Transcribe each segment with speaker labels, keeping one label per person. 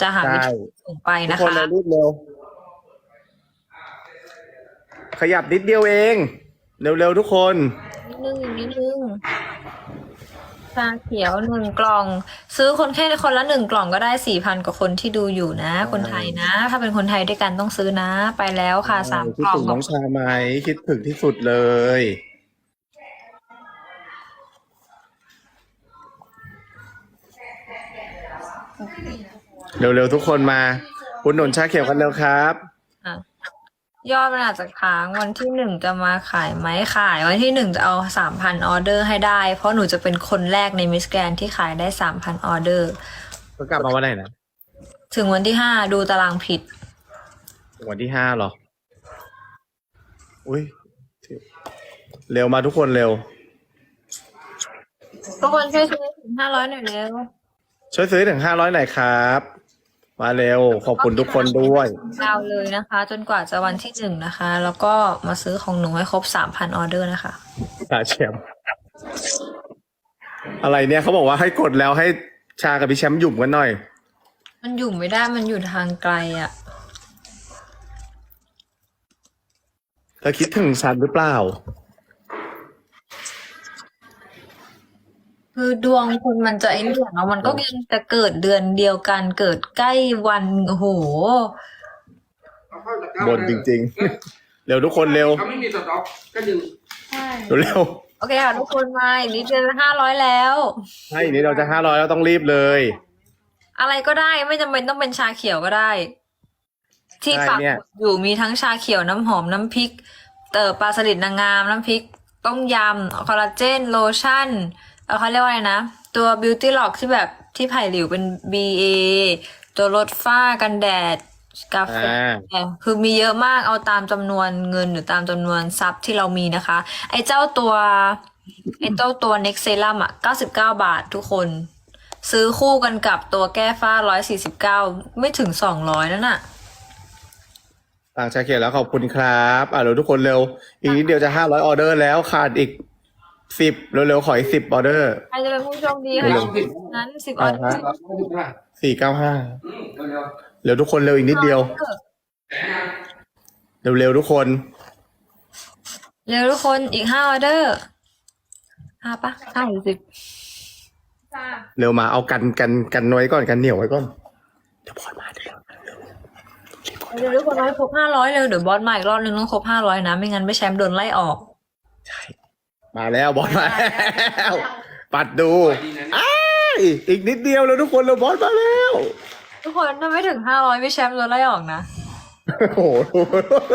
Speaker 1: จะหาวิ
Speaker 2: ใช่
Speaker 1: ธีส่งไป
Speaker 2: ทุก
Speaker 1: นะ
Speaker 2: คน
Speaker 1: คะ
Speaker 2: เรารีบเร็ว ขยับนิดเดียวเอง เร็วๆทุกคน
Speaker 1: นิดนึงอีกนิดนึงชาเขียวหนึ่งกล่อง ซื้อคนแค่คนละหนึ่งกล่องก็ได้สี่พันกว่าคนที่ดูอยู่นะ คนไทยนะ ถ้าเป็นคนไทยด้วยกันต้องซื้อนะ ไปแล้วค่ะสาม
Speaker 2: คิด
Speaker 1: กล่อง
Speaker 2: ถึงน้องชาไหมคิดถึงที่สุดเลย เร็วๆทุกคนมา อุดหนุนชาเขียวกันเร็วครับ
Speaker 1: อะยอดมันอาจจะค้างวันที่หนึ่งจะมาขายไหมขาย วันที่หนึ่งจะเอาสามพันออเดอร์ให้ได้ เพราะหนูจะเป็นคนแรกในมิสแกรนที่ขายได้สามพันออเดอร์
Speaker 2: ก็กลับมาวันไหนนะ
Speaker 1: ถึงวันที่ห้าดูตารางผิด
Speaker 2: วันที่ห้าเหรอ อุ้ยเร็วมาทุกคนเร็ว
Speaker 1: ทุกคนช่วยซื้อถึงห้าร้อยหน่อยเร็ว
Speaker 2: ช่วยซื้อถึงห้าร้อยหน่อยครับ มาเร็ว ขอบคุณทุกคนด้วย
Speaker 1: ยาวเลยนะคะ จนกว่าจะวันที่หนึ่งนะคะ แล้วก็มาซื้อของหนูให้ครบสามพันออเดอร์นะคะ
Speaker 2: ตาแชมป์อะไรเนี่ยเขาบอกว่าให้กดแล้วให้ชากับพี่แชมป์หยุ่มกันหน่อย
Speaker 1: มันอยู่ไม่ได้ มันอยู่ทางไกลอะ่ะ
Speaker 2: เธอคิดถึงฉันหรือเปล่า
Speaker 1: คือดวงคุณมันจะไอ้นี่เนาะมันก็ยังจะเกิดเดือนเดียวกันเกิดใกล้วันโอ้โห
Speaker 2: บนจริง ๆ เร็วทุกคนเร็ว
Speaker 3: เขาไม่มีสต็อกก็ดึง
Speaker 2: เร็ว
Speaker 1: โอเคค่ะทุกคนมาอีกนิดเดียวห้าร้อยแล้ว
Speaker 2: ๆใช่นี้เราจะห้าร้อยเราต้องรีบเลย
Speaker 1: อะไรก็ได้ไม่จำเป็นต้องเป็นชาเขียวก็ได้ ที่
Speaker 2: ใช่
Speaker 1: ปัก
Speaker 2: เนี่ย
Speaker 1: อยู่มีทั้งชาเขียวน้ำหอมน้ำพริก เตอปลาสลิดนางงามน้ำพริก ต้มยำคอลลาเจนโลชั่น เอ่อเขาเรียกว่าอะไรนะ ตัวบิวตี้ล็อกที่แบบที่ไผ่หลิวเป็น BA ตัวลดฝ้ากันแดดกาแฟ
Speaker 2: อ่า
Speaker 1: คือมีเยอะมากเอาตามจำนวนเงินหรือตามจำนวนทรัพย์ที่เรามีนะคะ ไอ้เจ้าตัวไอ้เจ้าตัว Next Serum อะ99 บาททุกคน ซื้อคู่กันกับตัวแก้ฝ้า 149 ไม่ถึง 200 นั่นน่ะ
Speaker 2: ต่างชาเขียวแล้วขอบคุณครับ อะเร็วทุกคนเร็ว อีกนิดเดียวจะห้าร้อยออเดอร์แล้วขาดอีก สิบเร็วๆขออีกสิบออเดอร์
Speaker 1: ใครจะเป็นผู้โชคดี
Speaker 2: เร็
Speaker 1: คะ
Speaker 2: ว
Speaker 1: นั้นสิบออเดอ
Speaker 2: อ่า
Speaker 1: ร์
Speaker 2: ฮะ
Speaker 3: เราไม่ถึงว่า
Speaker 2: สี่เก้าห้า
Speaker 3: อืมเร็ว
Speaker 2: เร็วทุกคนเร็วอีกนิดเดียว เร็วๆทุกคน
Speaker 1: เร็วทุกคนอีกห้าออเดอร์ห้าปะห้าหรือสิบ
Speaker 2: เร็วมาเอากันกันกันไว้ก่อนกันเหนียวไว้ก่อนเดี๋ยวบอลมาเดี๋ยว
Speaker 1: เร็วทุกคนให้ครบห้าร้อยเร็วเดี๋ยวบอสมาอีกรอบนึงต้องครบห้าร้อยนะ ไม่งั้นไม่แชมป์โดนไล่ออก
Speaker 2: มาแล้วบอลมาแล้ว ปัดดู
Speaker 3: ดีนะเนี่ย
Speaker 2: อ้ายอีกนิดเดียวแล้วทุกคนเราบอลมาแล้ว
Speaker 1: ทุกคนถ้าไม่ถึงห้าร้อยไม่แชมป์โดนไล่ออกนะ
Speaker 2: โอ้โห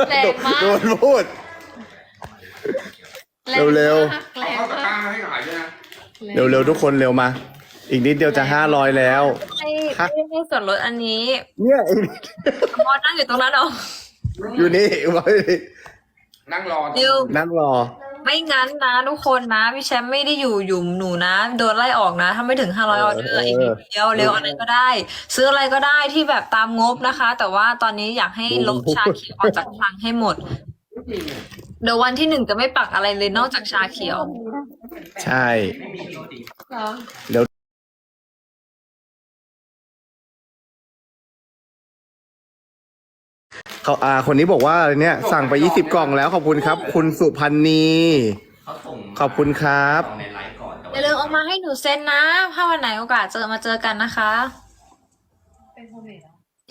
Speaker 1: แรงมาก
Speaker 2: โดนพูด เร็ว
Speaker 3: เอาเข้าตะกร้าให้ขายด้วยนะ
Speaker 2: เร็วๆ ทุกคนเร็วมา อีกนิดเดียวจะห้าร้อยแล้ว
Speaker 1: ให้
Speaker 2: ฮะ
Speaker 1: ให้ให้ส่วนลดอันนี้
Speaker 2: เนี่ยอีกนิด
Speaker 1: บอสนั่งอยู่ตรงนั้นเอา
Speaker 2: อยู่นี่ไว้
Speaker 3: นั่งรอ
Speaker 1: ดิว
Speaker 2: นั่งรอ
Speaker 1: ไม่งั้นนะทุกคนนะพี่แชมป์ไม่ได้อยู่หยุ่มหนูนะ โดนไล่ออกนะถ้าไม่ถึงห้าร้อย
Speaker 2: เอ
Speaker 1: อ
Speaker 2: อ
Speaker 1: อเดอร์
Speaker 2: เออ
Speaker 1: อีกนิดเดียวเร็วอะไรก็ได้ ซื้ออะไรก็ได้ที่แบบตามงบนะคะ แต่ว่าตอนนี้อยากให้ลบชาเขียวออกจากคลังให้หมด
Speaker 3: จริงอะ
Speaker 1: เดี๋ยววันที่หนึ่งจะไม่ปักอะไรเลยนอกจากชาเขียว
Speaker 2: ใช่
Speaker 3: ไม่มีจริง
Speaker 2: เดี๋ยว เขาอ่าคนนี้บอกว่าอะไรเนี่ยสั่งไปยี่สิบกล่องแล้วขอบคุณครับ คุณสุพันธ์นี
Speaker 4: เขาส่ง
Speaker 2: ขอบคุณครับ
Speaker 4: ส่งในไลฟ์ก่อนแต่
Speaker 1: อย่าลืมเอามาให้หนูเซ็นนะ ถ้าวันไหนโอกาสเจอมาเจอกันนะคะ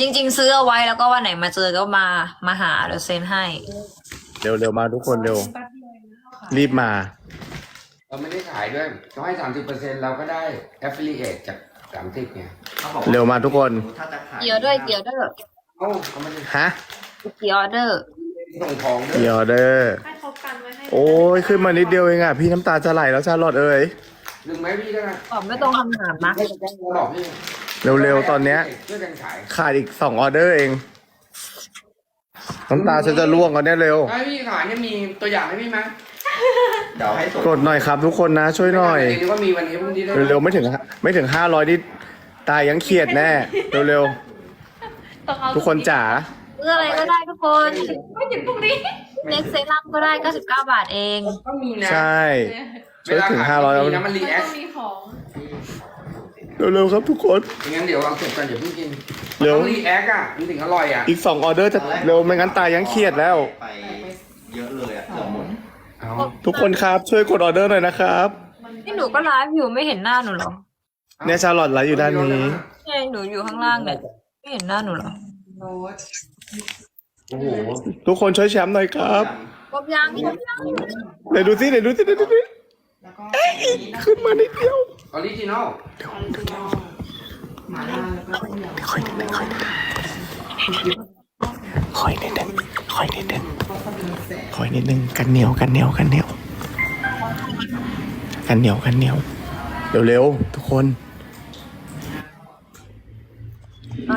Speaker 1: จริง ๆ ซื้อเอาไว้แล้วก็วันไหนมาเจอก็มามาหาเดี๋ยวเซ็นให้
Speaker 2: เร็วเร็วมาทุกคนเร็วรีบมา
Speaker 3: เราไม่ได้ขายด้วยเขาให้สามสิบเปอร์เซ็นต์เราก็ได้ affiliate จากสามสิบไง
Speaker 4: เขาบอก
Speaker 2: เร็วมาทุกคน
Speaker 4: ถ้าจะขาย
Speaker 1: เกี่ยวด้วยเกี่ยวด้วย
Speaker 3: โอ้เขาไม่ได้
Speaker 2: ฮะ
Speaker 1: กี่ออเดอร์
Speaker 3: ส่งของด้วย
Speaker 2: เดี๋ยวเด้อโอ้ยขึ้นมานิดเดียวเองอะพี่น้ำตาจะไหลแล้วชาลอดเอ้ย
Speaker 3: ดึงไหมพี่ก็ได้
Speaker 1: ตอบไม่ตรงคำถามนะ
Speaker 3: ไม่ต้องมาบอกพี่
Speaker 2: เร็วๆตอนเนี้ย
Speaker 3: ช่วยกันขาย
Speaker 2: ขาดอีกสองออเดอร์เอง น้ำตาฉันจะร่วงกันเนี่ยเร็ว
Speaker 3: ถ้าพี่ขายเนี่ยมีตัวอย่างให้พี่ไหม
Speaker 4: เดี๋ยวให้ส่ง
Speaker 2: กดหน่อยครับทุกคนนะช่วยหน่อย
Speaker 3: เดี๋ยวว่ามีวันนี้พรุ่งนี้ได้
Speaker 2: เร็วๆไม่ถึงไม่ถึงห้าร้อยนี่ตายยังเครียดแน่ เร็วๆ ทุกคนจ๋า
Speaker 1: ซื้ออะไรก็ได้ทุกคนไม่ถึงพรุ่งนี้เน็กเซรั่มก็ได้ 99 บาทเอง
Speaker 3: ก็มีนะ
Speaker 2: ใช่ช่วยถึงห้าร้อยแล้ว
Speaker 3: มีนะมันรีแอค
Speaker 2: เร็วๆครับทุกคน
Speaker 3: ไม่งั้นเดี๋ยวเอาเก็บกันอย่าเพิ่งกิน
Speaker 2: เร็ว
Speaker 3: ต้องรีแอคอะมันถึงอร่อยอะ
Speaker 2: อีกสองออเดอร์จะเร็วไม่งั้นตายยังเครียดแล้ว
Speaker 4: ไปเยอะเลยอะเกือบหมด
Speaker 3: เอา
Speaker 2: ทุกคนครับช่วยกดออเดอร์หน่อยนะครับ
Speaker 1: นี่หนูก็ไลฟ์อยู่ไม่เห็นหน้าหนูเหรอ
Speaker 2: เนี่ยชาลอตไลฟ์อยู่ด้านนี้
Speaker 1: ใช่หนูอยู่ข้างล่างเนี่ย ไม่เห็นหน้าหนูเหรอ
Speaker 3: โอ้โห
Speaker 2: ทุกคนช่วยแชมป์หน่อยครับ
Speaker 1: ครบยังครบยัง
Speaker 2: ไหนดูสิไหนดูสิไหนดูสิเอ้ยขึ้นมานิดเดียว
Speaker 3: ออริจินอล
Speaker 2: ค่อยนิดนึงค่อยนิดนึงค่อยนิดนึงค่อยนิดนึงค่อยนิดนึงกันเหนียวกันเหนียวกันเหนียวกันเหนียวกันเหนียวเร็วๆทุกคน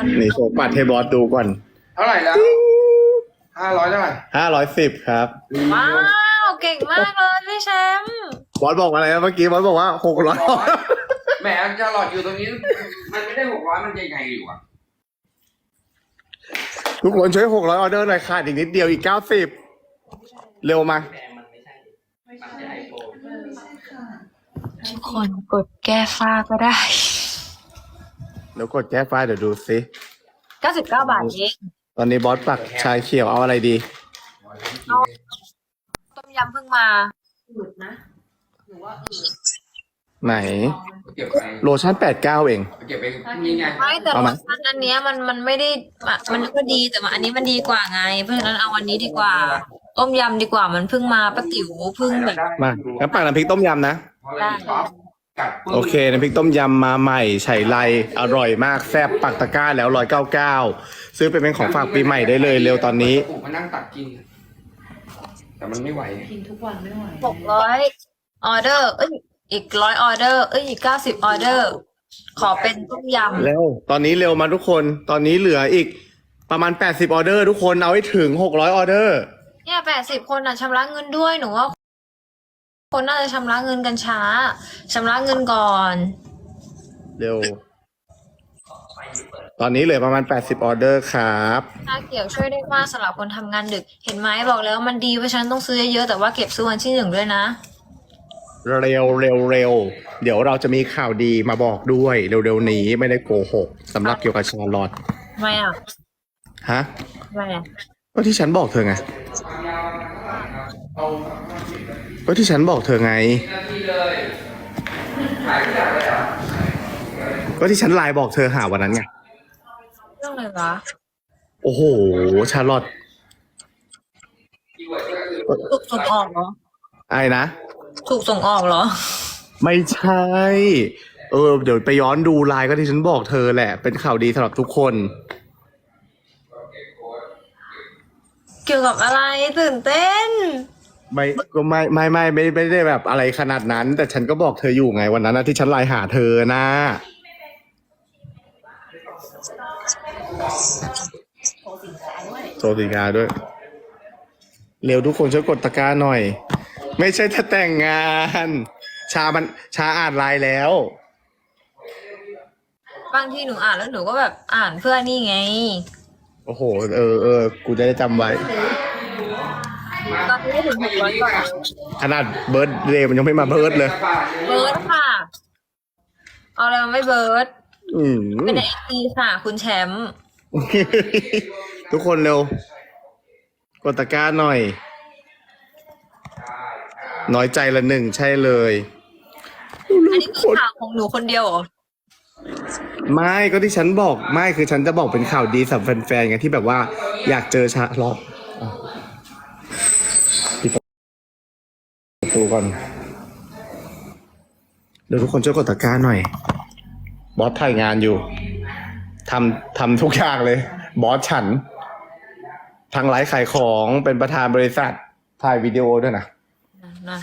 Speaker 1: อนนี้
Speaker 2: นี่โชว์ปัดให้บอสดูก่อน
Speaker 3: เท่าไหร่แล้วห้าร้อยเท่าไหร่
Speaker 2: ห้าร้อยสิบครับ
Speaker 1: ว้าวเก่งมากเลยพี่แชมป์
Speaker 2: บอสบอกอะไรนะเมื่อกี้บอสบอกว่าหกร้อย
Speaker 3: แหมจะหลอดอยู่ตรงนี้ มันไม่ได้หกร้อยมันใหญ่ๆอยู่อะ
Speaker 2: ทุกคนช่วยหกร้อยออเดอร์หน่อยขาดอีกนิดเดียวอีกเก้าสิบเร็วมา
Speaker 4: แบรนด์มันไม่ใช่มันใช่ไอโฟน
Speaker 1: ทุกคนกดแก้ฝ้าก็ได้
Speaker 2: เดี๋ยวกดแก้ไฟล์เดี๋ยวดูสิ
Speaker 1: 99บาทเอง
Speaker 2: ตอนนี้บอสปักชาเขียวเอาอะไรดี
Speaker 1: ต้มยำเพิ่งมา
Speaker 2: ไหน
Speaker 3: เก็บไป
Speaker 2: โลชั่นแปดเก้าเอง
Speaker 3: เก็บไปนี่ไง
Speaker 1: ไม่แต่
Speaker 2: เอาไหม
Speaker 1: รสชาติอันเนี้ยมันมันไม่ได้อะมันก็ดีแต่ว่าอันนี้มันดีกว่าไง เพราะฉะนั้นเอาอันนี้ดีกว่า ต้มยำดีกว่ามันเพิ่งมาป้าติ๋วเพิ่งแบบ
Speaker 2: มางั้นปักน้ำพริกต้มยำนะ
Speaker 3: เพราะอะไรป๊อป กัดปึ้ง
Speaker 2: โอเคน้ำพริกต้มยำมาใหม่ไฉไลอร่อยมากแซ่บปักตะกร้าแล้วร้อยเก้าเก้าซื้อไปเป็นของฝากปีใหม่ได้เลยเร็วตอนนี้
Speaker 3: ผมมานั่งตักกิน แต่มันไม่ไหว
Speaker 5: กินทุกวันไม่ไหว
Speaker 1: หกร้อยออเดอร์ เอ้ย อีกร้อยออเดอร์ เอ้ย อีกเก้าสิบออเดอร์ ขอเป็นต้มยำ
Speaker 2: เร็ว ตอนนี้เร็วมาทุกคน ตอนนี้เหลืออีกประมาณ 80 ออเดอร์ทุกคน เอาให้ถึง 600 ออเดอร์
Speaker 1: เนี่ยแปดสิบคนอะชำระเงินด้วยหนูว่า คนน่าจะชำระเงินกันช้าชำระเงินก่อน
Speaker 2: เร็ว ตอนนี้เหลือประมาณ 80 ออเดอร์ครับ
Speaker 1: ชาเขียวช่วยได้มากสำหรับคนทำงานดึก เห็นไหมบอกแล้วมันดีเพราะฉะนันต้องซื้อเยอะๆแต่ว่าเก็บซื้อวันที่หนึ่งด้วยนะ
Speaker 2: เร็วเร็วเร็วเดี๋ยวเราจะมีข่าวดีมาบอกด้วยเร็วๆนี้ไม่ได้โกหกสำหรับเกี่ยวกับชาลอต
Speaker 1: ทำไมอะ
Speaker 2: ฮะ
Speaker 1: ทำไมอะ
Speaker 2: ก็ที่ฉันบอกเธอไง ก็ที่ฉันบอกเธอไง ก็ที่ฉันไลน์บอกเธอหาวันนั้นไง
Speaker 1: เรื่องอะไรวะ
Speaker 2: โอ้โห ชาลอต
Speaker 1: ถูกส่งออกเหรอ
Speaker 2: ไอ้นะ
Speaker 1: ถูกส่งออกเหรอ
Speaker 2: ไม่ใช่ เออ เดี๋ยวไปย้อนดูไลน์ก็ที่ฉันบอกเธอแหละ เป็นข่าวดีสำหรับทุกคน
Speaker 1: เกี่ยวกับอะไรตื่นเต้น
Speaker 2: ไม่ก็ไม่ไม่ไม่ไม่ไม่ได้แบบอะไรขนาดนั้น แต่ฉันก็บอกเธออยู่ไงวันนั้นนะที่ฉันไลน์หาเธอนะ โชว์สินค้าด้วย เร็วทุกคนช่วยกดตะกร้าหน่อย ไม่ใช่ถ้าแต่งงาน ชามันชาอ่านไลน์แล้ว
Speaker 1: บางทีหนูอ่านแล้วหนูก็แบบอ่านเพื่อนี่ไง
Speaker 2: โอ้โห เออเออกูจะได้จำไว้
Speaker 1: ตอนนี้ได้ถึงหกร้อยกว่า
Speaker 2: ขนาดเบิร์ดเดย์มันยังไม่มาเบิร์ดเลย
Speaker 1: เบิร์ดค่ะ เอาอะไรมาไม่เบิร์ด
Speaker 2: อืม
Speaker 1: เป็นไอทีค่ะ คุณแชมป์
Speaker 2: ทุกคนเร็ว กดตะกร้าหน่อย น้อยใจละหนึ่งใช่เลย
Speaker 1: อันนี้คือข่าวของหนูคนเดียวเหรอ
Speaker 2: ไม่ก็ที่ฉันบอกไม่คือฉันจะบอกเป็นข่าวดีสำหรับแฟนๆไงที่แบบว่า อยากเจอชาลอตอะปิดประตูก่อนเดี๋ยวทุกคนช่วยกดตะกร้าหน่อย บอสถ่ายงานอยู่ทำทำทุกอย่างเลย บอสฉัน ทางไลฟ์ขายของเป็นประธานบริษัทถ่ายวิดีโอด้วยนะ
Speaker 1: นะ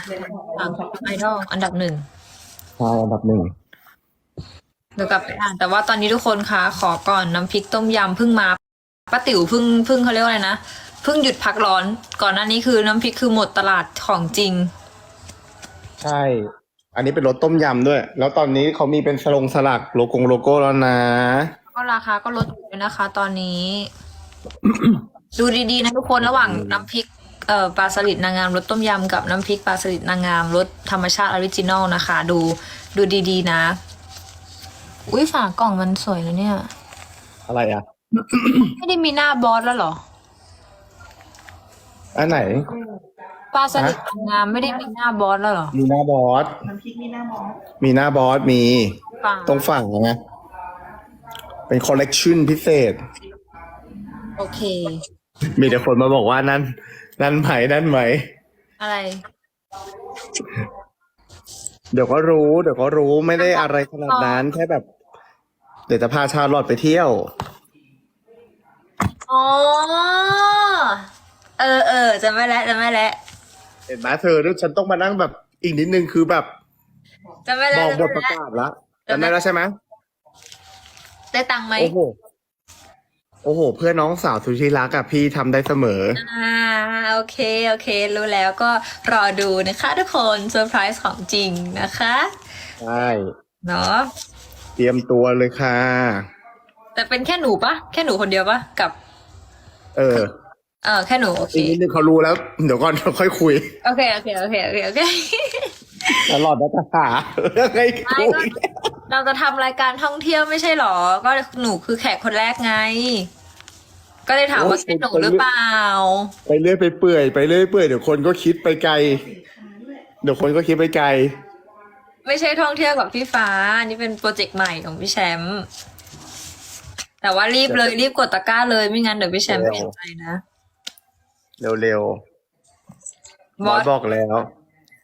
Speaker 1: อ่านไอดอลอันดับหนึ่ง
Speaker 2: ใช่อันดับหนึ่ง
Speaker 1: เดี๋ยวกลับไปอ่านแต่ว่าตอนนี้ทุกคนคะขอก่อนน้ำพริกต้มยำเพิ่งมาป้าติ๋วเพิ่งเพิ่งเขาเรียกว่าอะไรนะเพิ่งหยุดพักร้อน ก่อนหน้านี้คือน้ำพริกคือหมดตลาดของจริง
Speaker 2: ใช่ อันนี้เป็นรสต้มยำด้วย แล้วตอนนี้เขามีเป็นสลงสลักโลโก้โลโก้แล้วนะ
Speaker 1: ก็ราคาก็ลดอยู่ด้วยนะคะ ตอนนี้ ดูดีๆนะทุกคนระหว่างน้ำพริกเอ่อปลาสลิดนางงามรสต้มยำกับน้ำพริกปลาสลิดนางงามรสธรรมชาติออริจินอลนะคะ ดูดูดีๆนะ อุ้ยฝากล่องมันสวยนะเนี่ย
Speaker 2: อะไรอะ
Speaker 1: ไม่ได้มีหน้าบอสแล้วเหรอ
Speaker 2: อันไหน
Speaker 1: ปลาสลิดงามไม่ได้มีหน้าบอสแล้วเหรอ
Speaker 2: มีหน้าบอส
Speaker 5: น้ำพริกนี่หน้ามอง
Speaker 2: มีหน้าบอส มี
Speaker 1: ป่า
Speaker 2: ตรงฝั่งนะ เป็นคอลเลกชันพิเศษ
Speaker 1: โอเค
Speaker 2: มีแต่คนมาบอกว่านั่น นั่นไหมนั่นไหม
Speaker 1: อะไร
Speaker 2: เดี๋ยวก็รู้ เดี๋ยวก็รู้ไม่ได้อะไรขนาดนั้นแค่แบบ เดี๋ยวจะพาชาลอดไปเที่ยว
Speaker 1: อ๋อ เออเออจะไม่แล้วจะไม่แล้ว
Speaker 2: เห็นไหมเธอฉันต้องมานั่งแบบอีกนิดนึงคือแบบ
Speaker 1: จะไม่
Speaker 2: บ
Speaker 1: แล้ว
Speaker 2: อก
Speaker 1: จะ
Speaker 2: บทป
Speaker 1: ไม่
Speaker 2: ระ
Speaker 1: แล้ว
Speaker 2: กาศละจำได้แล้วใช่ไหม
Speaker 1: ได้ตังค์ไหม
Speaker 2: โอ้โหโอ้โห เพื่อนน้องสาวสุชีรักอะพี่ทำได้เสมอ
Speaker 1: อ่า โอเค โอเค รู้แล้วก็รอดูนะคะทุกคนเซอร์ไพรส์ของจริงนะคะ
Speaker 2: ใช่
Speaker 1: เนาะ
Speaker 2: เตรียมตัวเลยค่ะ
Speaker 1: แต่เป็นแค่หนูปะแค่หนูคนเดียวปะกับ
Speaker 2: เออ
Speaker 1: เออแค่หนูโอเค
Speaker 2: อีกนิดนึงเขารู้แล้ว เดี๋ยวก่อนเราค่อยคุย
Speaker 1: โอเคโอเคโอเคโอเคโอเค
Speaker 2: ตลอดนะจ๊ะเรื่องไอ้
Speaker 1: ไม่
Speaker 2: คุ
Speaker 1: ก็
Speaker 2: ย
Speaker 1: เราจะทำรายการท่องเที่ยวไม่ใช่หรอ ก็หนูคือแขกคนแรกไง ก็เลยถามว่าใช่หนูหรือเปล่า
Speaker 2: ไปเรื่อยไปเปื่อยไปเรื่อยเปื่อยเดี๋ยวคนก็คิดไปไกล เดี๋ยวคนก็คิดไปไกล
Speaker 1: ไม่ใช่ท่องเที่ยวกับพี่ฟ้า นี่เป็นโปรเจกต์ใหม่ของพี่แชมป์แต่ว่ารีบเลยรีบกดตะกร้าเลยไม่งั้นเดี๋ยวพี่แชมป์
Speaker 2: เร็ว
Speaker 1: เปลี่ยนใจนะ
Speaker 2: เร็วๆบอสบอกแล้ว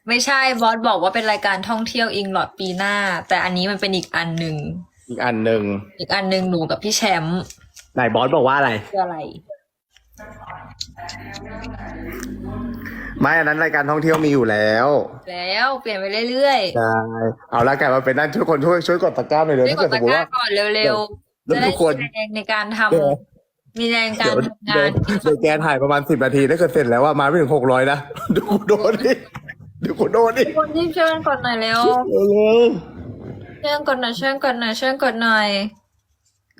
Speaker 1: ไม่ใช่บอสบอกว่าเป็นรายการท่องเที่ยวอิงหลอดปีหน้า แต่อันนี้มันเป็นอีกอันหนึ่ง
Speaker 2: อีกอันหนึ่ง
Speaker 1: อีกอันหนึ่งหนูกับพี่แชมป์
Speaker 2: ไหนบอสบอกว่าอะไร
Speaker 1: คืออะไร
Speaker 2: ไม่อันนั้นรายการท่องเที่ยวมีอยู่แล้ว
Speaker 1: แล้วเปลี่ยนไปเรื่อย
Speaker 2: ใช่เอาละกันมาเป็นนั่นทุกคนช่วยช่วยกดตะกร้าหน่อย
Speaker 1: ๆ
Speaker 2: เลย
Speaker 1: รีบ
Speaker 2: ถ้ากเกิ
Speaker 1: ด
Speaker 2: ดส
Speaker 1: ตะ
Speaker 2: มม
Speaker 1: ก
Speaker 2: ติ
Speaker 1: ร้า
Speaker 2: ว่า
Speaker 1: ก่อนเร็วๆ
Speaker 2: เดี๋
Speaker 1: จะ
Speaker 2: ยว
Speaker 1: ได้
Speaker 2: ทุกคน
Speaker 1: มีแรงในการทำ
Speaker 2: เดี๋ยว
Speaker 1: มีแรงกา
Speaker 2: เดี๋
Speaker 1: ร
Speaker 2: ยว
Speaker 1: ทำงา
Speaker 2: เดี๋ยวนเดี๋ยวแกถ่ายประมาณสิบนาทีถ้าเกิดเสร็จแล้วว่ามาไม่ถึงหกร้อยนะเดูกูโดนดิเดูกูโดนดิ
Speaker 1: ทุกคนรีบช่วยกันกดหน่อยเร็ว
Speaker 2: เร็ว
Speaker 1: ช่วยกันกดหน่อยช่วยกันกดหน่อยช่วยกันกดหน่อย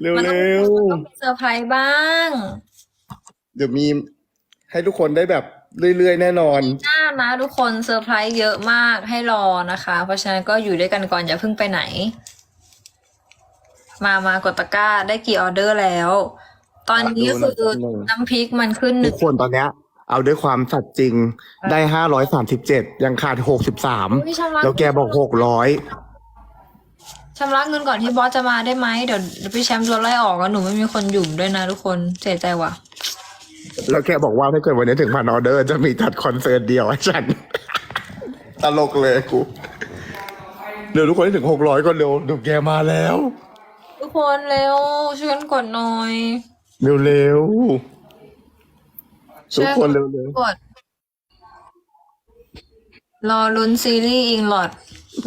Speaker 2: เร็ว
Speaker 1: มัต้อง
Speaker 2: เร็ว
Speaker 1: มันต้องมีเซอร์ไพรส์บ้าง
Speaker 2: เดี๋ยวมีให้ทุกคนได้แบบ เรื่อยๆ แน่นอน
Speaker 1: หน้านะทุกคนเซอร์ไพรส์เยอะมากให้รอนะคะ เพราะฉะนั้นก็อยู่ด้วยกันก่อนอย่าเพิ่งไปไหน มามากดตะกร้าได้กี่ออเดอร์แล้ว ตอนนี้
Speaker 2: ดู
Speaker 1: คือ
Speaker 2: หน่อย
Speaker 1: น้ำพริกมันขึ้นห
Speaker 2: ทุ
Speaker 1: นึ่
Speaker 2: ก
Speaker 1: ง
Speaker 2: คนตอนเนี้ย เอาด้วยความสัตย์จริงได้ห้าร้อยสามสิบเจ็ดยังขาดหกสิบสาม
Speaker 1: อุ๊ยชำระ
Speaker 2: แล้วแกบอกหกร้อย
Speaker 1: ชำระเงินก่อนที่บอสจะมาได้ไหมเดี๋ยวเดี๋ยวพี่แชมป์โดนไล่ออกแล้วหนูไม่มีคนหยุ่มด้วยนะทุกคนเสียใจว่ะ
Speaker 2: แล้วแกบอกว่าถ้าเกิดวันนี้ถึงพันออเดอร์ จะมีจัดคอนเสิร์ตเดียวให้ฉัน ตลกเลยกูเดี๋ยวทุกคนให้ถึงหกร้อยก็เร็วเดี๋ยวแกมาแล้ว
Speaker 1: ทุกคนเร็วช่วยกันกดหน่อย
Speaker 2: เร็วๆทุกคนเร็ว
Speaker 1: กดรอลุ้นซีรีส์อิงหลอด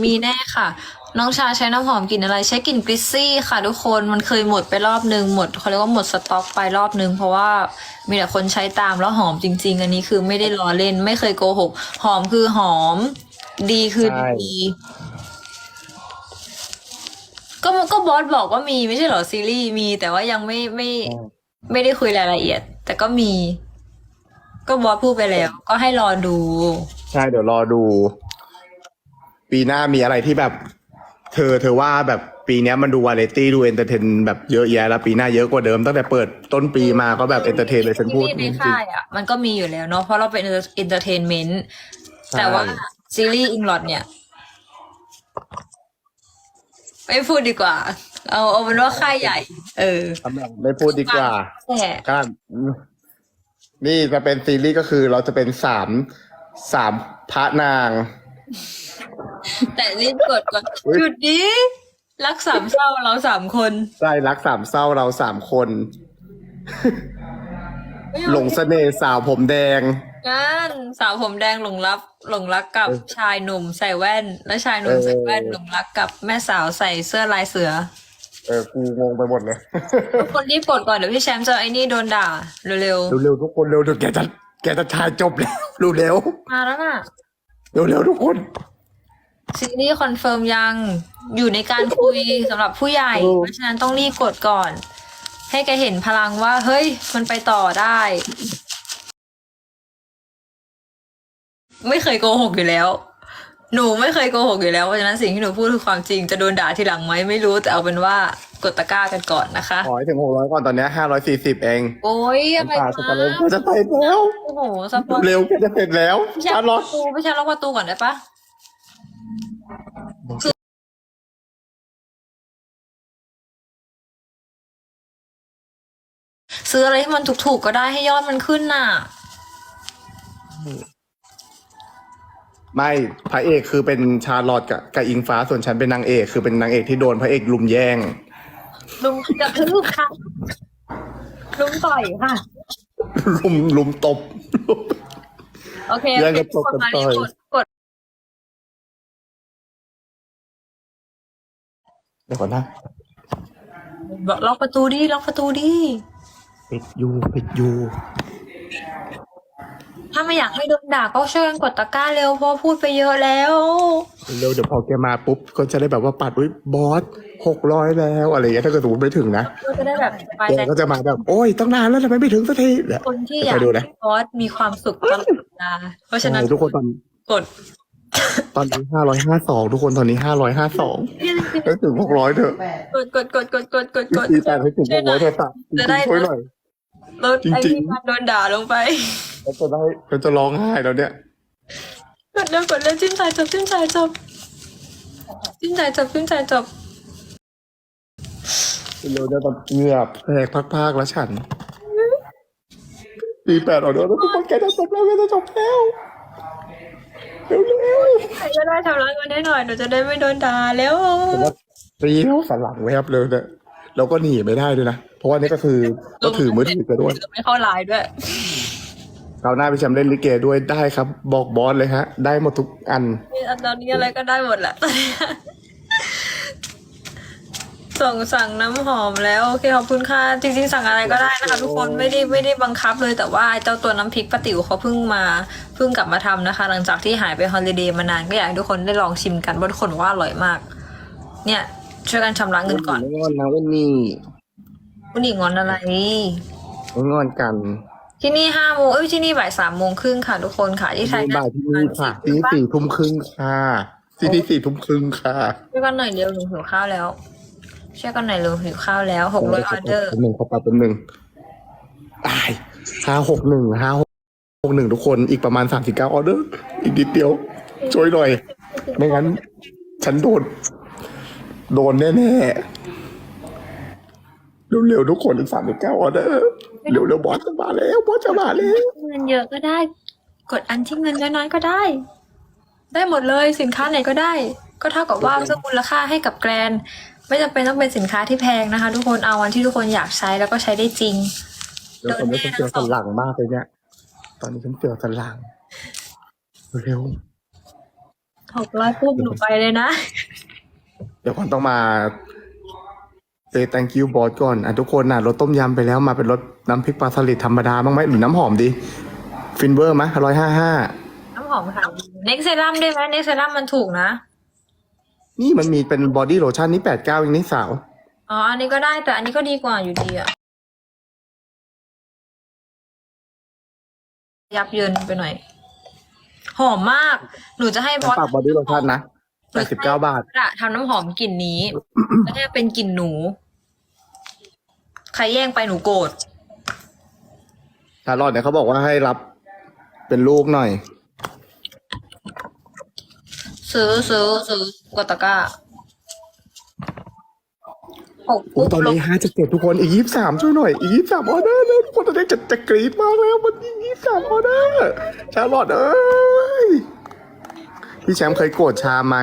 Speaker 1: มีแน่ค่ะ น้องชาใช้น้ำหอมกลิ่นอะไร ใช้กลิ่นกริซซี่ค่ะทุกคนมันเคยหมดไปรอบนึงหมดเขาเรียกว่าหมดสต็อกไปรอบนึงเพราะว่ามีแต่คนใช้ตามแล้วหอมจริง ๆ อันนี้คือไม่ได้ล้อเล่นไม่เคยโกหก หอมคือหอม ดีคือดี ก็ก็บอสบอกว่ามีไม่ใช่เหรอซีรีส์มี แต่ว่ายังไม่ไม่ไม่ได้คุยรายละเอียด แต่ก็มี ก็บอสพูดไปแล้ว ก็ให้รอดู
Speaker 2: ๆใช่เดี๋ยวรอดู ปีหน้ามีอะไรที่แบบ เธอเธอว่าแบบปีเนี้ยมันดูวาไรตี้ดูเอนเตอร์เทนแบบเยอะแยะแล้วปีหน้าเยอะกว่าเดิมตั้งแต่เปิดต้นปีมาก็แบบเอนเตอร์เทนเลยฉันพูด
Speaker 1: ซี
Speaker 2: จ
Speaker 1: รี
Speaker 2: ริ
Speaker 1: ส์
Speaker 2: ง
Speaker 1: ในค่ายอะมันก็มีอยู่แล้วเนาะเพราะเราเป็นเอนเตอร์เทนเมนต์
Speaker 2: ใช่
Speaker 1: แต่ว่าซีรีส์อิงลอดเนี่ยไม่พูดดีกว่า เอาเอาเป็นว่าค่ายใหญ่ เออ
Speaker 2: ๆทำแบบไม่พูดดีกว่า
Speaker 1: แต่
Speaker 2: ครับนี่จะเป็นซีรีส์ก็คือเราจะเป็นสามสามพระนาง
Speaker 1: แต่รีบกดก่อน
Speaker 2: อุ๊ย
Speaker 1: หยุดดิรักสามเศร้าเราสามคน
Speaker 2: ใช่รักสามเศร้าเราสามคนหลงเสน่ห์สาวผมแดง
Speaker 1: นั่นสาวผมแดงหลงรักหลงรักกับชายหนุ่มใส่แว่น และชายหนุ่ม
Speaker 2: เออ
Speaker 1: ใส่แว่นหลงรักกับแม่สาวใส่เสื้อลายเสือ
Speaker 2: เออกูงงไปหมดเลย
Speaker 1: ทุกคนรีบกดก่อนเดี๋ยวพี่แชมป์จะไอ้นี่โดนด่าเร็ว
Speaker 2: เร็วๆทุกคนเร็วเดี๋ยวแกจะแกจะทายจบแล้วเร็ว
Speaker 1: ๆมาแล้วน่ะ
Speaker 2: ๆ เร็วๆทุกคน
Speaker 1: ซีรีส์คอนเฟิร์มยังอยู่ในการคุยสำหรับผู้ใหญ่
Speaker 2: โอ้
Speaker 1: เพราะฉะนั้นต้องรีบกดก่อน ให้แกเห็นพลังว่า เฮ้ย มันไปต่อได้ ไม่เคยโกหกอยู่แล้ว หนูไม่เคยโกหกอยู่แล้วเพราะฉะนั้นสิ่งที่หนูพูดคือความจริงจะโดนด่าทีหลังไหมไม่รู้แต่เอาเป็นว่ากดตะกร้ากันก่อนนะคะ
Speaker 2: ขอให้ถึงหกร้อยก่อนตอนเนี้ห้าร้อยสี่สิบเอง
Speaker 1: โอ้ยอะไร
Speaker 2: น้ำตาส
Speaker 1: วะ
Speaker 2: ตาร์เร็วก็จะเสร็จแล้ว
Speaker 1: โอ้โหสปอน
Speaker 2: เร็วก็จะเสร็จแล้ว
Speaker 1: พี่แช
Speaker 2: ชามร์
Speaker 1: ป์
Speaker 2: ล
Speaker 1: ล็
Speaker 2: อ
Speaker 1: อก
Speaker 2: ต
Speaker 1: ประตูพี่แชมป์ล็อกประตูก่อนได้ปะซื้ออะไรที่มันถูกๆก็ได้ให้ยอดมันขึ้นน่ะ
Speaker 2: ไม่พระเอกคือเป็นชาร์ลอตกับกับอิงฟ้าส่วนฉันเป็นนางเอกคือเป็นนางเอกที่โดนพระเอกลุมแย่ง
Speaker 1: ลุมกระทืบค่ะลุมต่อยค่ะ
Speaker 2: ลุมลุมตบ
Speaker 1: โอเค
Speaker 2: เรื่องกระจก
Speaker 1: กดมา
Speaker 2: กันต่อย
Speaker 1: กดกด
Speaker 2: เดี๋ยวก่อนนะ
Speaker 1: ล็อกประตูดิล็อกประตูดิ
Speaker 2: ปิดอยู่ปิดอยู่
Speaker 1: ถ้าไม่อยากให้โดนด่าก็ช่วยกันกดตะกร้าเร็วเพราะพูดไปเยอะแล้ว
Speaker 2: เร็วเดี๋ยวพอแกมาปุ๊บ ก็จะได้แบบว่าปัดอุ้ยบอสหกร้อยแล้วอะไรอย่างเงี้ยถ้าเกิดสมมติไม่ถึงนะ
Speaker 1: ก็จะได้แบบสบาย
Speaker 2: แก
Speaker 1: ใจ
Speaker 2: ก็จะมาแบบโอ้ยตั้งนานแล้วทำไมไม่ถึงสักทีเนี่ย
Speaker 1: คนที่อยาก
Speaker 2: ไปดูนะ
Speaker 1: ให้บอสมีความสุขตลอดเวลาเพราะฉะนั้น
Speaker 2: ใช่ทุกคนตอน
Speaker 1: กด
Speaker 2: ตอนนี้ห้าร้อยห้าสองทุกคนตอนนี้ห้าร้อยห้าสองให้ถึงหกร้อยเถอะ
Speaker 1: กดกดกดกดกดกดกด
Speaker 2: ตีแต่ให้ถึงหกร้อยเถอะค่ะจริ
Speaker 1: จะ
Speaker 2: ง
Speaker 1: ได้
Speaker 2: ๆช่วยหน่อย
Speaker 1: ลดไอ้
Speaker 2: จริงๆ
Speaker 1: ที่มันโดนด่าลงไป
Speaker 2: เราจะได้เราจะร้องไห้แล้วเนี่ย
Speaker 1: กดเร็วกดเร็วจิ้มใจจบจิ้มใจจบจิ้มใจจบจิ้มใจจบ
Speaker 2: เราจะแบบเหงือบแหกพากๆแล้วฉันตีแปดออกเดี๋ยวทุกคนแกจะจบแล้วแกจะจบแล้วเร็ว
Speaker 1: ใครก็ได้ทำร้ายมันได้หน่อยหนูจะได้ไม่โดนด่าแล้ว
Speaker 2: ตีแล้วสันหลังแวบเลยเนี่ยเราก็หนีไม่ได้ด้วยนะ เพราะว่านี่ก็คือก็ถือมือถือไปด้วย
Speaker 1: ไม่เข้าไลน์ด้วย
Speaker 2: ราวหน้าพี่แชมป์เล่นลิเกด้วยได้ครับ บอกบอสเลยฮะ ได้หมดทุกอัน
Speaker 1: นี่ตอนนี้อะไรก็ได้หมดแหละส่งสั่งน้ำหอมแล้วโอเคขอบคุณค่ะจริงๆสั่งอะไรก็ได้นะคะ ทุกคนไม่ได้ไม่ได้บังคับเลยแต่ว่าเจ้าตัวน้ำพริกป้าติ๋วเขาเพิ่งมาเพิ่งกลับมาทำนะคะ หลังจากที่หายไปฮอลิเดย์มานานก็อยากให้ทุกคนได้ลองชิมกันเพราะทุกคนบอกว่าอร่อยมาก เนี่ย ช่วยกันชำระเงินก่อน
Speaker 2: ไม่งอนนะวันนี้
Speaker 1: คุณหญิงงอนอะไร
Speaker 2: ไม่งอนกัน
Speaker 1: ที่นี่ห้าโมงเอ้ยที่นี่บ่ายสามโมงครึ่งค่ะทุกคนค่ะที่ไทย
Speaker 2: บ่ายที่นี่ค่ะที่นี่สี่ทุ่มครึ่งค่ะที่นี่สี่ทุ่มครึ่งค่ะ
Speaker 1: ช่วยกันหน่อยเร็วหนูหิวข้าวแล้วช่วยกันหน่อยเร็วหิวข้าวแล้วหกร้อยออเดอร์
Speaker 2: หนึ่งเขาปรับเป็นหนึ่งตายห้าหกหนึ่งห้าหกหนึ่งทุกคนอีกประมาณสามสิบเก้าออเดอร์ อีกนิดเดียว ช่วยหน่อย ไม่งั้น ฉันโดน โดนแน่ๆเร็วๆทุกคนอีกสามสิบเก้าออเดอร์ เร็วๆบอสจะมาแล้วบอสจะมาแล้ว
Speaker 1: เงินเยอะก็ได้ กดอันที่เงินน้อยๆก็ได้ ได้หมดเลยสินค้าไหนก็ได้ ก็เท่ากับว่าเพิ่มมูลค่าให้กับแกรนด์ไม่จำเป็นต้องเป็นสินค้าที่แพงนะคะ ทุกคนเอาวันที่ทุกคนอยากใช้แล้วก็ใช้ได้จริง
Speaker 2: เดี๋ยวผมไม่ต้องเจอสันหลังมากเลยเนี่ย ตอนนี้ฉันเจอสันหลัง เร็ว
Speaker 1: หกร้อยปุ๊บหนูไปเลยนะ
Speaker 2: เดี๋ยวก่อนต้องมา say thank you บอสก่อนอะทุกคนน่ะรสต้มยำไปแล้วมาเป็นรสน้ำพริกปลาสลิดธรรมดาบ้างไหมหรือน้ำหอมดี ฟินเวอร์ไหมร้อยห้าห้า
Speaker 1: น้ำหอมค่ะเน็กเซรั่มได้ไหมเน็กเซรั่มมันถูกนะ
Speaker 2: นี่มันมีเป็นบอดี้โลชั่นนี่แปดเก้าเองนี่สาว
Speaker 1: อ๋อ อันนี้ก็ได้แต่อันนี้ก็ดีกว่าอยู่ดีอะยับเยินไปหน่อย หอมมาก หนูจะให้บอส
Speaker 2: ปากบอดี้โลชั่นนะแปดสิบเก้าบาท
Speaker 1: อะทำน้ำหอมกลิ่นนี้ แล้วเนี่ยเป็นกลิ่นหนู ใครแย่งไปหนูโกรธ
Speaker 2: ชาลอตเนี่ยเขาบอกว่าให้รับเป็นลูกหน่อย
Speaker 1: ซื้อซื้อซื้อกดตะกร้าหก
Speaker 2: โอ้ยตอนนี้ห้าจะเจ็ดทุกคนอีกยี่สามช่วยหน่อยอีกยี่สามออเดอร์เลยทุกคนตอนนี้จะจะกรี๊ดมากแล้วมันยี่สามออเดอร์ชาลอตเอ้ยพี่แชมป์เคยโกรธชาไหม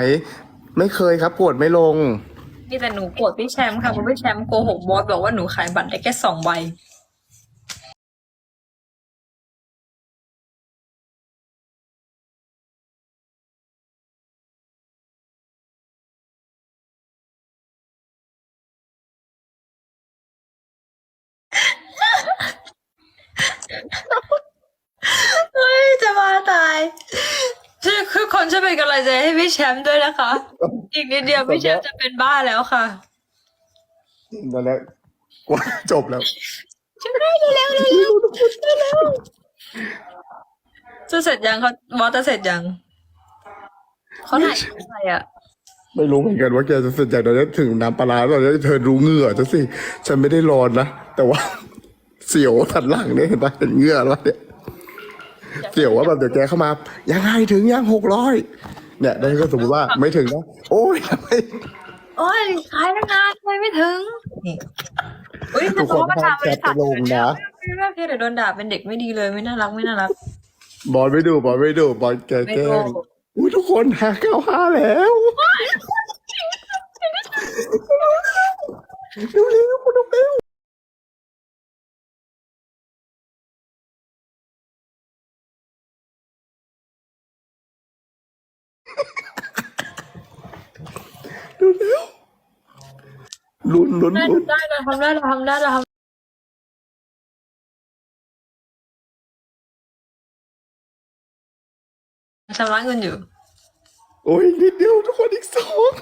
Speaker 2: ไม่เคยครับโกรธไม่ลง
Speaker 1: นี่แต่หนูโกรธพี่แชมป์ค่ะเพราะพี่แชมป์โกหกบอสบอกว่าหนูขายบัตรได้แค่สองใบ เฮ้ยจะมาตายช่วยคือคนช่วย เป็นกำลังใจให้พี่แชมป์ด้วยนะคะ อีกนิดเดียวพี่แชมป์จะเป็นบ้าแล้วค่ะ
Speaker 2: ตอนนี้กว่าจบแล้ว
Speaker 1: ช่วยได้เร็วเร็วเร็วเร็วเร็วจะเสร็จยังเขาบอสจะเสร็จยังเขาถ่ายอะไรอะ
Speaker 2: ไม่รู้เหมือนกันว่าแกจะเสร็จจากตอนนี้ถึงน้ำปลาร้าตอนนี้เธอรู้เหงื่อจะสิ ฉันไม่ได้ร้อนนะ แต่ว่าเสียวสันหลังเนี่ยเห็นปะเห็นเหงื่อแล้วเนี่ย เสียวว่าแบบเดี๋ยวแกเข้ามา ยังไงถึงยังหกร้อยเนี่ยได้ก็สมมติว่าไม่ถึงนะโอ้ยทำไม
Speaker 1: โอ้ยขายตั้งนานทำไมไม่ถึงนี่อุ้ย
Speaker 2: ทุกคน
Speaker 1: แต่ว่าประธานบริษัท
Speaker 2: ห้ามแชทไปลงนะ
Speaker 1: ไม่ไม่ไม่เดี๋ยวโดนด่าเป็นเด็กไม่ดีเลยไม่น่ารักไม่น่ารัก
Speaker 2: บอลไม่ดูบอลไม่ดูบอลแก
Speaker 1: ไม่
Speaker 2: แกล้
Speaker 1: ดู
Speaker 2: งอุ้ยทุกคนหาเก้าห้าแล้วเร็วเร็วๆเร็วเร็ว เร็วเร็วลุ้นลุ้น
Speaker 1: ได้
Speaker 2: ลุ้น
Speaker 1: ได้เราทำได้เราทำได้เราทำชำระเงินอยู่
Speaker 2: โอ้ยนิดเดียวทุกคนอีกสอง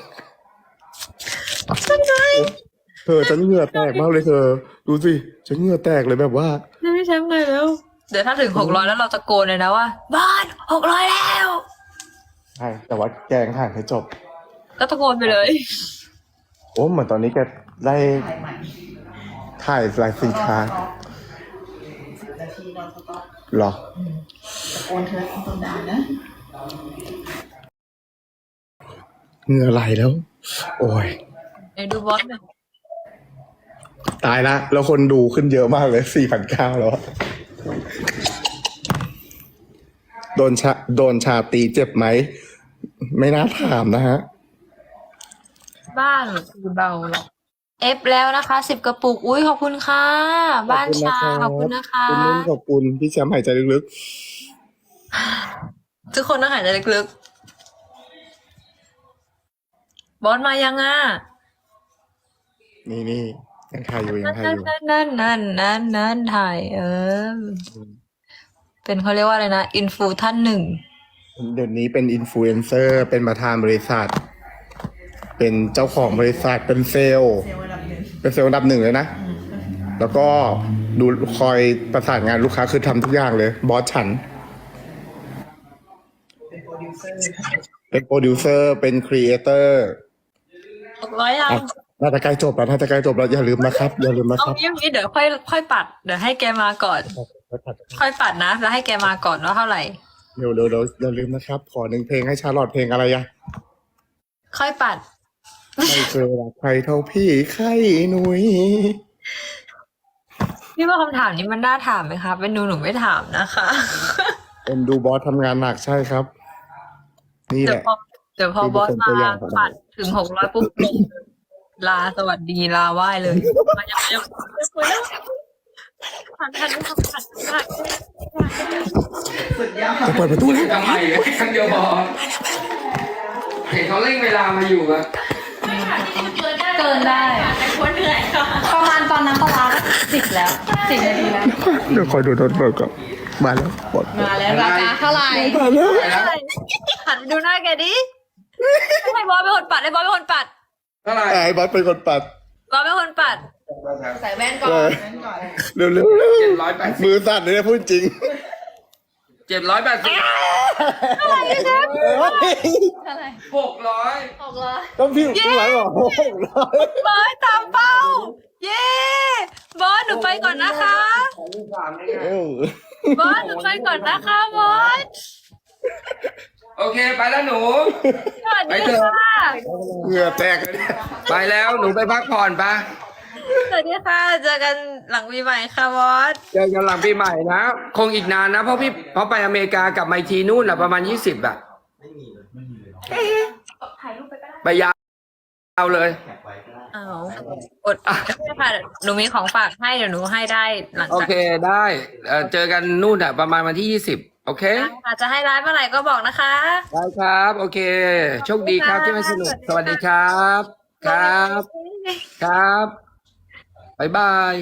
Speaker 2: เธอฉันเหงื่อแตกมากเลยเธอ ดูสิฉันเหงื่อแตกเลยแบบว่า
Speaker 1: ไม่ไม่แชมป์เลยแล้ว เดี๋ยวถ้าถึงหกร้อยแล้วเราตะโกนเลยนะว่าบ้านหกร้อยแล้ว
Speaker 2: ใช่ แต่ว่าแกงห่างให้จบ
Speaker 1: ก็ตะโกนไปเลย
Speaker 2: โอ้เหมือนตอนนี้แกได้ถ่ายลายสินค้า
Speaker 5: นาทีเราก็
Speaker 2: เหรอ
Speaker 5: โอนเธอต้องต้องได้นะ
Speaker 2: เหงื่อไหลแล้ว โอ้ย
Speaker 1: ไหนดูบอสหน่อย
Speaker 2: ตายละแล้วคนดูขึ้นเยอะมากเลยสี่พันเก้าแล้วอะโดนชาโดนชาตีเจ็บไหม ไม่น่าถามนะฮะ
Speaker 1: บ้านคือเบาหรอกเอฟแล้วนะคะสิบกระปุก อุ้ยขอบคุณค่ะ บ้านชาขอบคุณนะคะ
Speaker 2: คุณนุ่นขอบคุณพี่แชมป์หายใจลึก
Speaker 1: ทุกคนต้องหายใจลึกๆ บอสมายังอะ
Speaker 2: ๆ นี่นี่ยังถ่ายอยู่ยังถ่าย
Speaker 1: นั่
Speaker 2: อนยู่
Speaker 1: นั่นนั่นนั่นนั่นนั่นถ่ายเออ เป็นเขาเรียกว่าอะไรนะ อินฟูท่านหนึ่ง
Speaker 2: เดี๋ยวนี้เป็นอินฟลูเอนเซอร์ เป็นประธานบริษัท เป็นเจ้าของบริษัท เป็นเซลล์
Speaker 5: เซลล์ระดับหนึ่ง
Speaker 2: เป็นเซลล์อันดับหนึ่งเลยนะ แล้วก็ดูคอยประสานงานลูกค้าคือทำทุกอย่างเลย บอสฉัน
Speaker 5: เป็นโปรดิวเซอร์
Speaker 2: เป็นโปรดิวเซอร์ เป็นครีเอเตอร์
Speaker 1: หกร้อยยัง
Speaker 2: น่าจะใกล้จบแล้วน่าจะใกล้จบแล้วอย่าลืมนะครับ อย่าลืมนะ
Speaker 1: เอา
Speaker 2: ครับ
Speaker 1: งี้งี้เดี๋ยวค่อยค่อยปัด เดี๋ยวให้แกมาก่อน ค่อยปัดนะ แล้วให้แกมาก่อนว่าเท่าไหร่
Speaker 2: เร็วเร็วเร็วอย่าลืมนะครับ ขอหนึ่งเพลงให้ชาลอตเพลงอะไรอะ
Speaker 1: ค่อยปัด
Speaker 2: ไม่เคยรักใครเท่าพี่ไข่หนุย
Speaker 1: พี่ว่าคำถามนี้มันน่าถามไหมคะเป็นหนูหนูไม่ถามนะคะ
Speaker 2: เป็นดูบอสทำงานหนักใช่ครับ นี่แห
Speaker 1: เดี๋ยว
Speaker 2: ละ
Speaker 1: พอเดี๋ยวพอบอส
Speaker 2: เป็น
Speaker 1: มา
Speaker 2: ตัวอย่างของเรา
Speaker 1: ปัดถึงหกร้อยปุ๊บลงลาสวัสดีลาไหว้เลยมายังยังยังผ่านทันไม่ทำผ่านผ่าน
Speaker 5: สุดยอด
Speaker 2: จะเปิดประตูแล้ว
Speaker 3: ทำไมเลยครั้งเดียวพอเห็นเขาเร่งเวลามาอยู่อะ
Speaker 6: เกินได้ประมาณตอนน้ำปลาร้าสิบแล้วสิบนาทีแล้ว
Speaker 2: เดี๋ยวคอยดูรถเปิดก่อนมาแล้วบอส
Speaker 6: มาแล้วราคาเท่าไหร่
Speaker 2: มาแล้ว
Speaker 1: หันไปดูหน้าแกดิให้บอสเป็นคนปัดให้บอสเป็นคนปัด
Speaker 3: เท่าไหร่
Speaker 2: ไอ้บอสเป็นคนปัด
Speaker 1: บอสเป็นคนปัด
Speaker 6: ใส่แว่นก่อ
Speaker 2: เอนอเร็วเร็วเร็ว
Speaker 3: เจ็ดร้อยแปดสิบ
Speaker 2: มือสั่นเลยนะพูดจริง
Speaker 3: เจ็ดร้อยแปดสิบ
Speaker 6: เท่าไหร่
Speaker 3: หกร้อย
Speaker 6: หกร้อย
Speaker 2: ต้องพี่ข้างหลังบอกโอ้โหร้อย
Speaker 1: บอสตามเป้า เย้บอสหนูไปก่อนนะคะ
Speaker 3: ของลูกสามเลย
Speaker 2: เอ
Speaker 3: นะ
Speaker 2: อบ
Speaker 1: อสหนูไปก่อนนะคะบอส
Speaker 3: โอเคไปแล้วหนู
Speaker 1: สวัส
Speaker 3: ไป
Speaker 1: ดี
Speaker 3: เถอะ
Speaker 1: ค่ะ
Speaker 2: เหงื่อแตกเลยเนี่ย
Speaker 3: ไปแล้วหนูไปพักผ่อนปะ
Speaker 1: สวัสดีค่ะ เจอกันหลังปีใหม่ค่ะบอส
Speaker 3: เจอกันหลังปีใหม่นะ คงอีกนานนะ เพราะพี่เพราะไปอเมริกากลับมาอีกทีนู่นอะประมาณยี่สิบอะไปยาวเลย
Speaker 1: อ้าวอดไม่ได้ค่ะ หนูมีของฝากให้เดี๋ยวหนูให้ได้หลัง
Speaker 3: โอ
Speaker 1: จาก
Speaker 3: เคได้เอ่อเจอกันนู่นอะประมาณวันที่ยี่สิบโอเค
Speaker 1: อาจจะให้ร้านเมื่อไหร่ก็บอกนะคะ
Speaker 3: ได้ครับ โอเค โชคดีครับที่มาสนุก สวัสดีครับ ครับ ครับ บ๊ายบาย